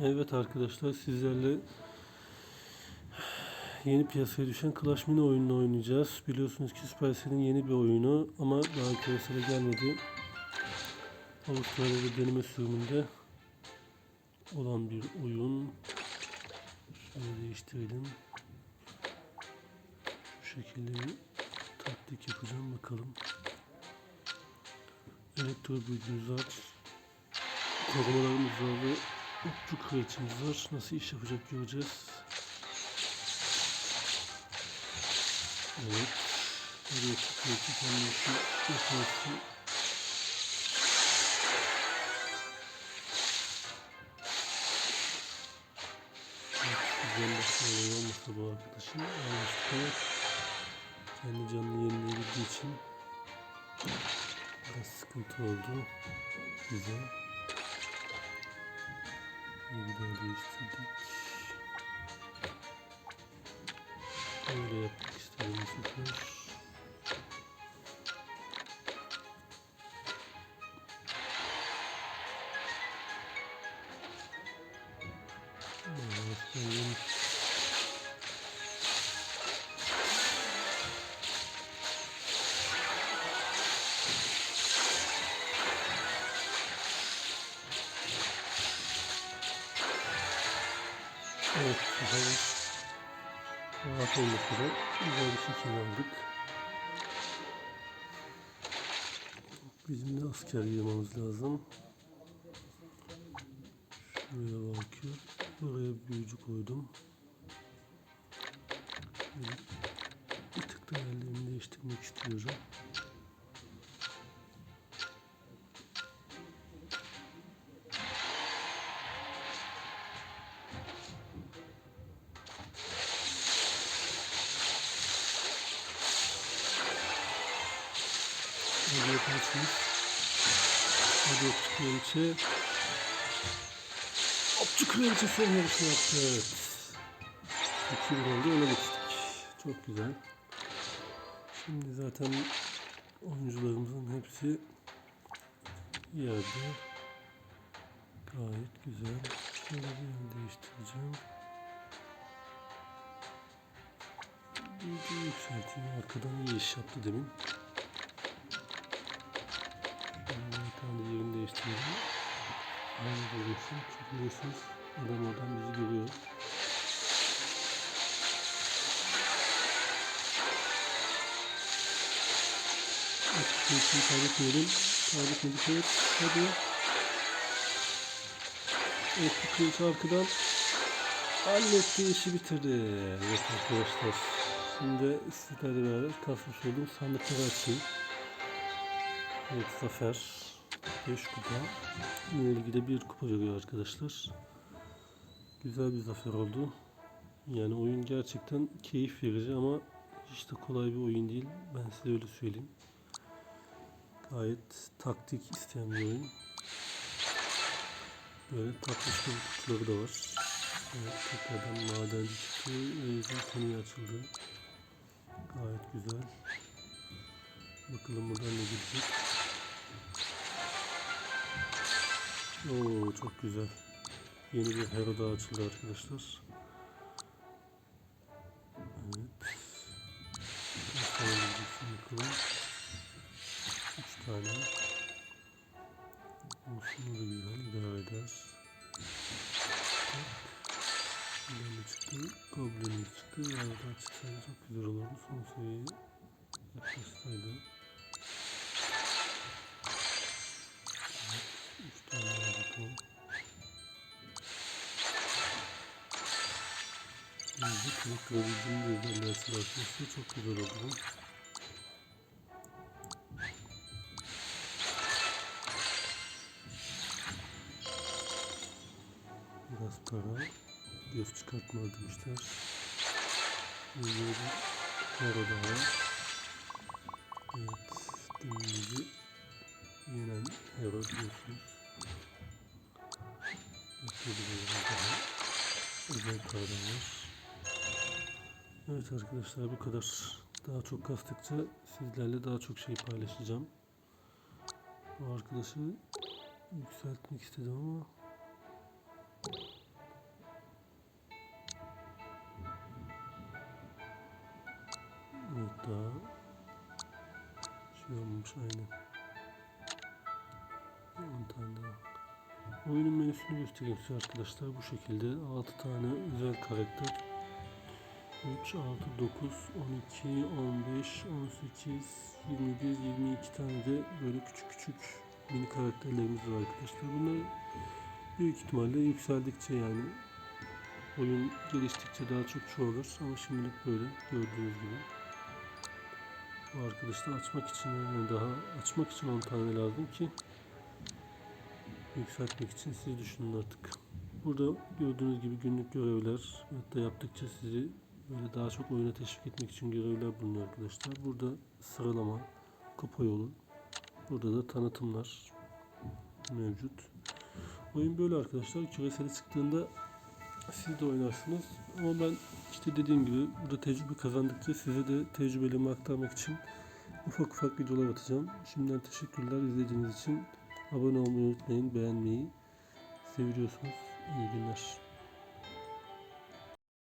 Evet arkadaşlar sizlerle yeni piyasaya düşen Clash Mini oyununu oynayacağız. Biliyorsunuz ki Supercell'in yeni bir oyunu ama daha küresele gelmedi. Avustralya'da deneme sürümünde olan bir oyun. Şöyle değiştirelim. Bu şekilde bir taktik yapacağım bakalım. Elektro büyücümüz var. Korumalarımız var okçu kraliçemiz var. Nasıl iş yapacak göreceğiz. Evet. Buraya okçu kraliçe kendi işi yaparsın. Güzel olay olmasa bu arkadaşın anlaştık kendi canını yenileyebildiği için biraz sıkıntı oldu. Güzel. Bunu bir daha değiştirdik. Öyle yapmak istedim bu sefer. Evet, Evet, güzel. Rahat üzere güzel bir şekil aldık. Bizim de asker yığmamız lazım. Şuraya bakıyor. Buraya büyücü koydum. Bir tık da yerlerini değiştirmek istiyorum. Hadi yaparsınız. Hadi okçu kraliçe. Okçu kraliçe son yarışını yaptı. Evet. 2 yıl oldu öne geçtik. Çok güzel. Şimdi zaten oyuncularımızın hepsi yerde. Gayet güzel. Şöyle bir yer değiştireceğim. Bir yükselteyim. Arkadan iyi iş yaptı demin. Tane yerini değiştirelim. Aynı görünsün. Çünkü biliyorsunuz adam oradan bizi görüyor. Açıkçası kaybetmeyelim. Kaybetmedik evet. Hadi. Evet kılıç arkadan halletti işi bitirdi. Evet arkadaşlar. Şimdi sizlerle beraber kasmış olduğum sandıkları açayım. Evet Zafer 5 kupa. Yenilgide bir kupa veriyor arkadaşlar. Güzel bir zafer oldu. Yani oyun gerçekten keyif verici ama hiç de kolay bir oyun değil. Ben size öyle söyleyeyim. Gayet taktik isteyen bir oyun. Böyle tatlış bir kutuları da var. Evet, tekrardan madenci çıktı. Eğitim konuyu açıldı. Gayet güzel. Bakalım buradan ne gelecek. Oo çok güzel. Yeni bir hero daha açıldı arkadaşlar. Evet. Üç tane. Olsun da güzel. İdare eder. Da çıktı. Goblin'imiz çıktı. Daha çıksaydı çok güzel olurdu. Son seviyeye yaklaşsaydı. Kılavuzun özelliği arkadaşlar çok güzel oldu. Biraz para. Göz çıkartma demişler. Böyle bir hero daha. Evet. Demirci yenen. Böyle bir hero daha. Özel kahraman. Evet arkadaşlar bu kadar. Daha çok kastıkça sizlerle daha çok şey paylaşacağım. Bu arkadaşı yükseltmek istedim ama Evet daha şey olmamış aynen. 10 tane daha. Oyunun menüsünü göstereyim size arkadaşlar. Bu şekilde 6 tane özel karakter 3, 6, 9, 12, 15, 18, 21, 22 tane de böyle küçük küçük mini karakterlerimiz var arkadaşlar. Bunlar büyük ihtimalle yükseldikçe yani oyun geliştikçe daha çok çoğalır ama şimdilik böyle gördüğünüz gibi. Bu arkadaşlar açmak için yani daha açmak için 10 tane lazım ki yükseltmek için siz düşünün artık. Burada gördüğünüz gibi günlük görevler hatta yaptıkça sizi böyle daha çok oyuna teşvik etmek için görevler bulunuyor arkadaşlar. Burada sıralama, kupa yolu, burada da tanıtımlar mevcut. Oyun böyle arkadaşlar. Küreseli çıktığında siz de oynarsınız. Ama ben işte dediğim gibi burada tecrübe kazandıkça size de tecrübelerimi aktarmak için ufak ufak videolar atacağım. Şimdiden teşekkürler izlediğiniz için. Abone olmayı unutmayın, beğenmeyi. Seviyorsunuz. İyi günler.